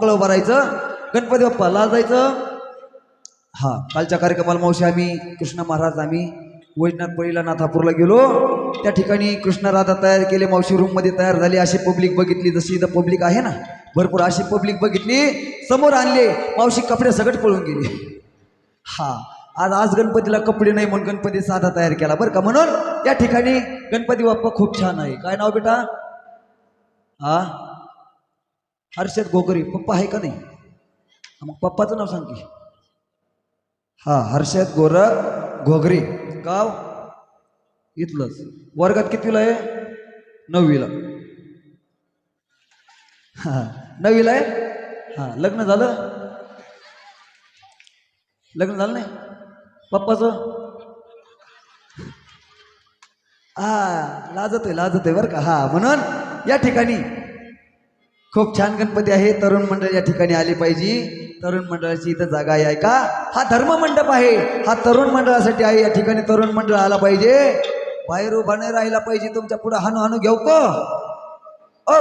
मोकळं भरायचं गणपती बाप्पाला जायचं. हा कालच्या कार्यक्रमाला मावशी आम्ही कृष्ण महाराज आम्ही वैजनाथ पळीला नाथापूरला गेलो. त्या ठिकाणी कृष्ण राधा तयार केले मावशी रूममध्ये तयार झाली. अशी पब्लिक बघितली जशी इथं पब्लिक आहे ना भरपूर अशी पब्लिक बघितली. समोर आणले मावशी कपडे सगळं पळून गेले. हा आज आज गणपतीला कपडे नाही म्हणून गणपती साधा तयार केला. बरं का म्हणून या ठिकाणी गणपती बाप्पा खूप छान आहे. काय नाव बेटा? हा? हर्षद गोगरी पप्पा आहे का नाही? मग पप्पाचं नाव सांग की. हा हर्षद गोर घोगरे गाव हो? इथलंच. वर्गात कितीला आहे? नववीला. हा नववीला आहे? हा लग्न झालं? लग्न झालं नाही? पप्पाचं? हा लाजतं आहे लाजत आहे बरं का. हा म्हणून या ठिकाणी खूप छान गणपती आहे. तरुण मंडळ या ठिकाणी आले पाहिजे. तरुण मंडळाची इथं जागा आहे का हा धर्म मंडप आहे. हा तरुण मंडळासाठी आहे या ठिकाणी तरुण मंडळ आला पाहिजे. बाहेर उभा नाही राहिला पाहिजे. तुमच्यापुढे हानू हानू घेऊ को. ओ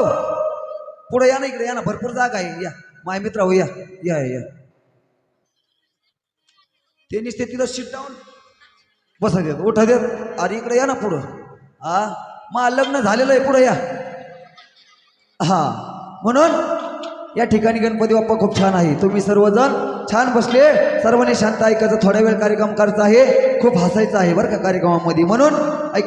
पुढे या ना इकडे या ना. भरपूर जागा आहे. या. माय मित्र हो या. या या ते निसते तिथं शिट डाऊन बसा देत उठा देत. अरे इकडे या ना पुढं. हा. मा लग्न झालेलं आहे. पुढं या. हा. म्हणून या ठिकाणी गणपती बाप्पा खूप छान आहे. तुम्ही सर्वजण छान बसले. सर्वांनी शांत ऐकायचं. थोड्या वेळ कार्यक्रम करायचा आहे. खूप हसायचं आहे बरं का कार्यक्रमामध्ये. म्हणून ऐक.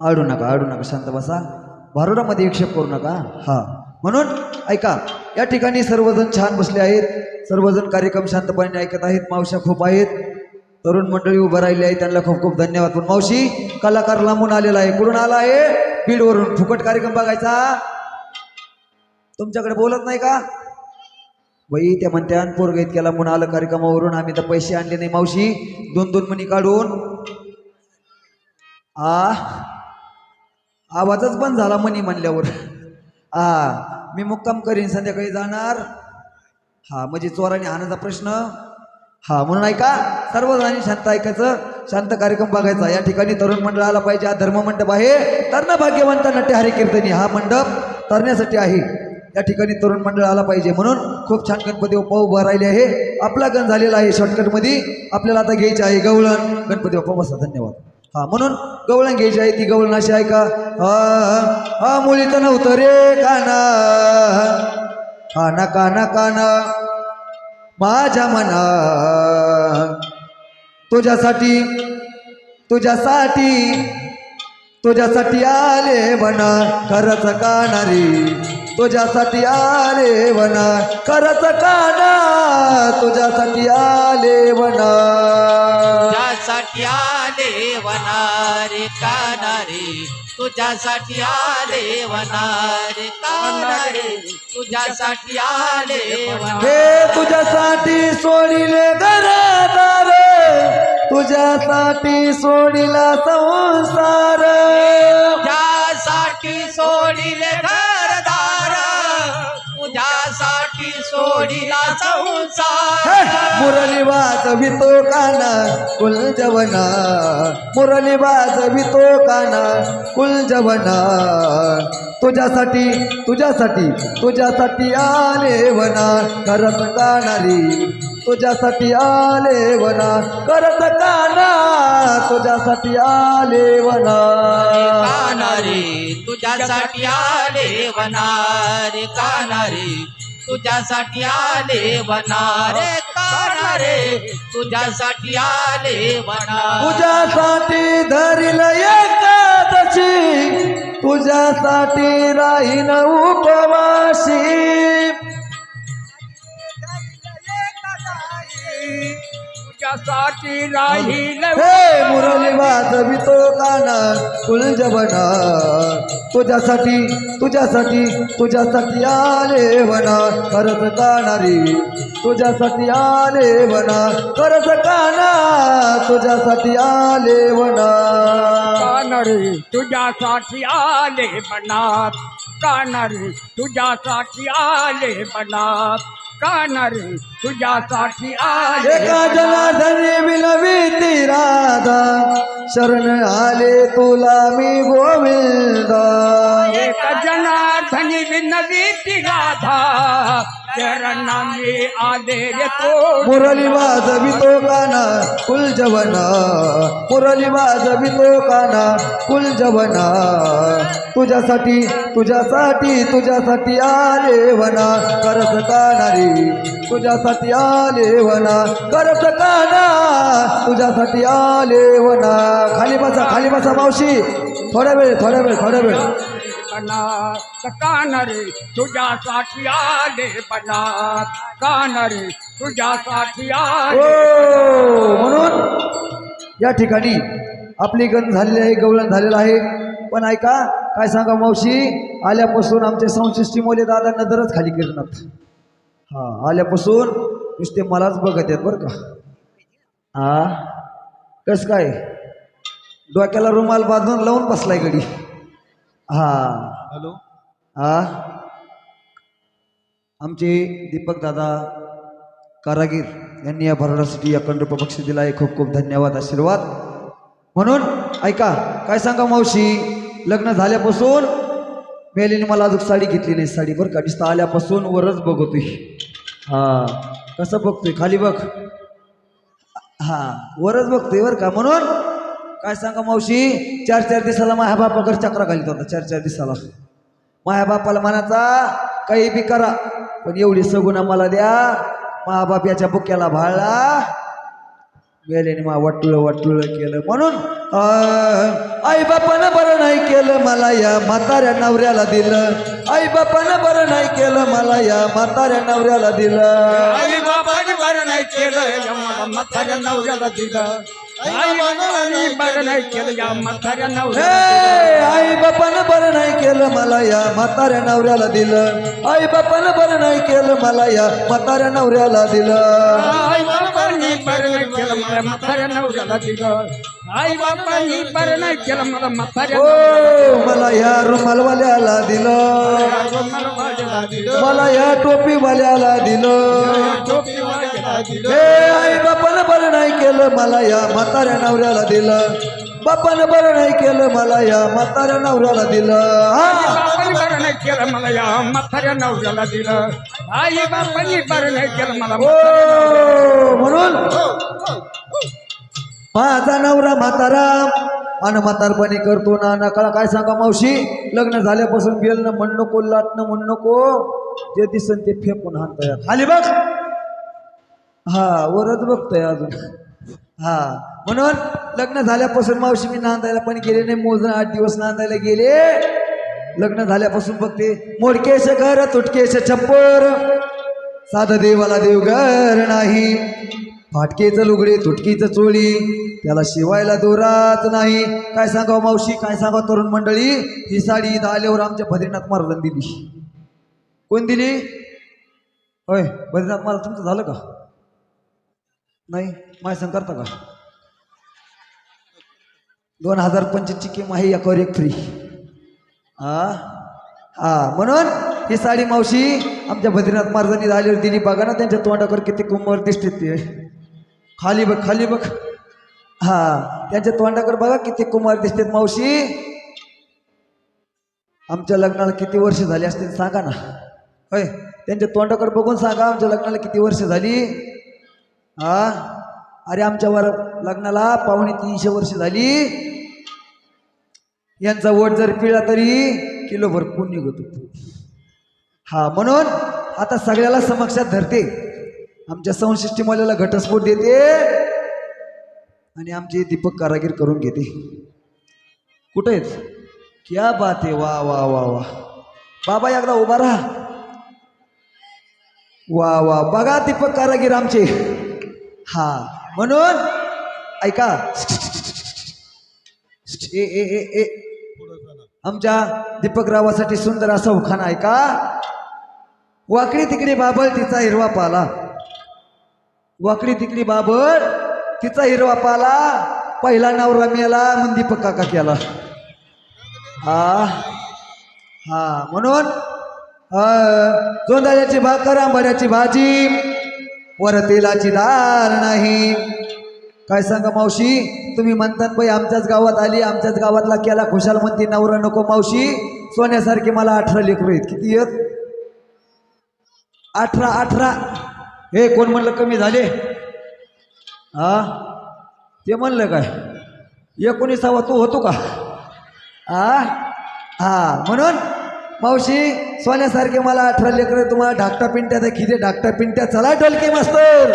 आडू नका आडू नका. शांत बसा. भारुडामध्ये विक्षेप करू नका. हा. म्हणून ऐका. या ठिकाणी सर्वजण छान बसले आहेत. सर्वजण कार्यक्रम शांतपणे ऐकत आहेत. मावश्या खूप आहेत. तरुण मंडळी उभं राहिली आहे. त्यांना खूप खूप धन्यवाद. पण मावशी कलाकार लांबून आलेला आहे. कुठून आला आहे? बीडवरून. फुकट कार्यक्रम बघायचा. तुमच्याकडे बोलत नाही का? बाई त्या म्हणत्या पोरग इतक्या लांबून आलं कार्यक्रमावरून. आम्ही तर पैसे आणले नाही मावशी. दोन दोन मणी काढून. आ? आवाजच बंद झाला मनी म्हणल्यावर. आ मी मुक्काम करीन. संध्याकाळी जाणार. हा म्हणजे चोराने आणायचा प्रश्न. हा म्हणून ऐका सर्वजणांनी शांत ऐकायचं शांत कार्यक्रम बघायचा. या ठिकाणी तरुण मंडळ आला पाहिजे हा धर्म मंडप आहे. तर्ण भाग्यवंत नट्यहरी कीर्तनी हा मंडप तरण्यासाठी आहे. या ठिकाणी तरुण मंडळ आला पाहिजे म्हणून खूप छान गणपती बाप्पा उभा राहिले आहे. आपला गण झालेला आहे शॉर्टकटमध्ये आपल्याला आता घ्यायचे आहे गवळण. गणपती बाप्पा बसा धन्यवाद. हा म्हणून गवळण घ्यायची आहे ती गवळण अशी आहे का? हा मुली तर नव्हतं रे काना. हा ना काना काना माझ्या मना तुझ्यासाठी तुझ्यासाठी तुझ्यासाठी आले म्हणा खरंच कानारी. तुझ्यासाठी आले म्हणा खरंच काना तुझ्यासाठी आले म्हणा तुझ्यासाठी आले वनारे कानारे. तुझ्यासाठी आले वनारे. कानारे तुझ्यासाठी आले हे तुझ्यासाठी सोडिले घरदार. तुझ्यासाठी सोडिला संसार. सोडिला संसार मुरली वाजवितो काना कुलजवना. मुरली वाजवितो काना कुलजवना. तुझ्यासाठी तुझ्यासाठी तुझ्यासाठी आले वना. करत कानारी तुझ्यासाठी आले वना. करत काना तुझ्यासाठी आले वना. कानारे तुझ्यासाठी आले वनारे कानारे तुझ्यासाठी आले वनारे कानारे तुझ्यासाठी आले वना तुझ्यासाठी धरिल एकादशी तुझ्यासाठी राहीन उपवासी. तुझ्यासाठी राहील हे मुरली वाजवितो काना कुलजवना. तुझ्यासाठी तुझ्यासाठी तुझ्यासाठी आले म्हणा खरंच कानारी तुझ्यासाठी आले वना खरंच काना तुझ्यासाठी आले म्हणा. कानरे तुझ्यासाठी आले म्हणा कानरे तुझ्यासाठी आले म्हणा. कानारे तुझ्यासाठी आले एका जनार्दनी विनविती राधा? शरण आले तुला मी गोविंद. एक जनार्दनी विनवीती राधा? चरणामी आले रे तो मुरली वाजवितो काना. कुल जवना मुरली वाजवितो काना कुलजवना तुझ्यासाठी तुझ्यासाठी तुझ्यासाठी आले वना करत कानारी तुझ्यासाठी आले वना करत काना तुझ्यासाठी आले वना. खाली बसा खाली बसा मावशी. थोडा वेळ थोडा वेळ थोडा वेळ. बनात कानरे तुझ्यासाठी आले बनात कानरे तुझ्यासाठी हो म्हणून या ठिकाणी आपली गण झालेली आहे गवळण झालेलं आहे. पण ऐका काय सांगा मावशी आल्यापासून आमचे संशिष्टी मोले दादा नजरच खाली करणार हा आल्यापासून नुसते मलाच बघत आहेत बरं का. हा कस काय? डोक्याला रुमाल बांधून लावून बसलाय गडी हा. हॅलो. हा. आमचे दीपक दादा कारागीर यांनी या भरडासाठी अखंड पक्ष दिला आहे खूप खूप धन्यवाद आशीर्वाद. म्हणून ऐका काय सांगा मावशी? लग्न झाल्यापासून मेलीने मला अजून साडी घेतली नाही. साडी बरं का दिसता आल्यापासून वरच बघतोय. हा कसं बघतोय? खाली बघ. हा वरच बघतोय बरं का. म्हणून काय सांगा मावशी? चार चार दिवसाला माझ्या बापाकडे चक्रा घालत होता चार चार दिवसाला. माझ्या बापाला म्हणायचा काही बी करा पण एवढी सगुणा मला द्या बाप याच्या बुक्याला भाळला. वेळेने मा वाटुळ वाटुळ केलं. म्हणून आई बापानं बरं नाही केलं मला या म्हाताऱ्या नवऱ्याला दिलं. आई बापानं बरं नाही केलं मला या म्हाताऱ्या नवऱ्याला दिलं. आई बाबाने बरं नाही केलं म्हाताऱ्या नवऱ्याला दिलं. आई बाबाने बरं नाही केलं या म्हाताऱ्या नवऱ्याला मला या म्हाताऱ्या नवऱ्याला दिलं. आई बापानं बरं नाही केलं मला या म्हाताऱ्या नवऱ्याला दिलं. आई बरं केलं मला म्हाताऱ्या नवऱ्याला दिलं. आई बरं नाही केलं मला म्हाताऱ्या हो मला या रुमालवाल्याला दिलं. नवऱ्याला दिलं. मला या टोपीवाल्याला दिलं. टोपीवाल्याला दिलं. हे आई बापानं बरं नाही केलं मला या म्हाताऱ्या नवऱ्याला दिलं. बापानं बरं नाही केलं मला या म्हाताऱ्या नवऱ्याला दिलं. हा. बापाने केलं मला या म्हाताऱ्या नवऱ्याला दिलं. आई बापाने बरं नाही केलं मला म्हणून? माझा नवरा म्हातारा अन म्हातारपणी करतो ना नकाळा काय सांगा मावशी? लग्न झाल्यापासून बेलनं म्हण नको लाटणं म्हण नको. जे दिसन ते फेकून हाणता खाली बघ. हा वरच बघतोय अजून. हा म्हणून लग्न झाल्यापासून मावशी मी नांदायला पण गेले नाही मोजून आठ दिवस नांदायला गेले. लग्न झाल्यापासून बघते मोडकेश घर तुटकेश छप्पर. साध देवाला देवघर नाही. फाटकेचं लुगडे तुटकीचं चोळी. त्याला शिवायला दोरात नाही. काय सांगावं मावशी? काय सांगावं तरुण मंडळी? ही साडी इथं आल्यावर आमच्या बद्रीनाथ महाराजांनी दिली. कोण दिली? होय बद्रीनाथ महाराज तुमचं झालं का? नाही माय सांग करता का? दोन हजार पंचवीसची किंमत आहे एकावर एक फ्री हा? हा म्हणून ही साडी मावशी आमच्या बद्रीनाथ महाराजांनी झाल्यावर दिली बघा ना त्यांच्या तोंडावर किती कुंभर दिसते ते. खाली बघ खाली बघ. हा त्यांच्या तोंडावर बघा किती कुमार दिसतात मावशी. आमच्या लग्नाला किती वर्ष झाली असतील सांगा ना. होय त्यांच्या तोंडाकडे बघून सांगा आमच्या लग्नाला किती वर्ष झाली. हा अरे आमच्या वर लग्नाला पावणे तीनशे वर्ष झाली. यांचा वट जर पिळा तरी किलोभर पुण्य होतो हा म्हणून आता सगळ्याला समक्षात धरते. आमच्या संशिष्टी मुलाला घटस्फोट देते आणि आमचे दीपक कारागीर करून घेते. कुठे आहेत? क्या बात आहे. वा वा वा वा. बाबा एकदा उभा राहा. वा वा. बघा दीपक कारागीर आमचे. हा म्हणून ऐका. ए ए ए ए. आमच्या दीपकरावासाठी सुंदर असा उखाणा का? वाकडी तिकडी बाबळ तिचा हिरवा पाला. वाकडी तिकडी बाबळ तिचा हिरवा पाला. पहिला नवरा मेला मग दीपक काका केला. हा हा म्हणून अं, जोंधळ्याची भाकर आंबाड्याची भाजी वर तेलाची नाही. काय सांगा मावशी? तुम्ही म्हणतात बाई आमच्याच गावात आली आमच्याच गावातला केला खुशाल म्हणते नवरा नको मावशी. सोन्यासारखी मला अठरा लेकरं आहेत. किती येत अठरा अठरा. हे कोण म्हणलं कमी झाले? हा? ते म्हणलं काय? एकोणीसावा तू होतो का? आ? हा म्हणून? मावशी सोन्यासारखे मला अठरा लेकरं तुम्हाला ढाकटा पिंट्या खिदे ढाकटा पिंट्या. चला ढोलके मास्तर.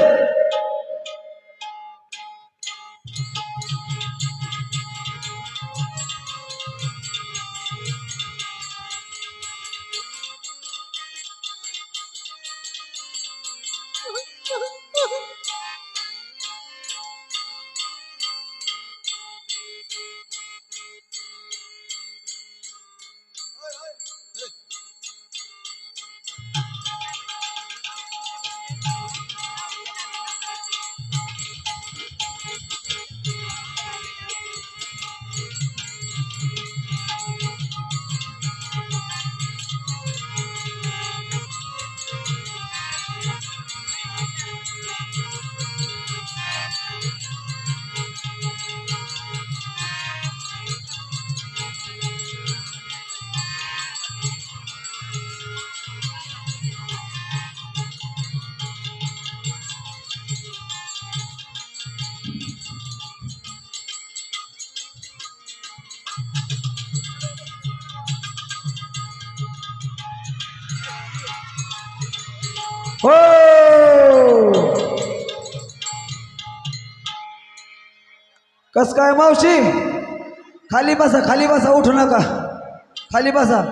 हो! कस काय मावशी? खाली बसा खाली बसा उठू नका. खाली बसा.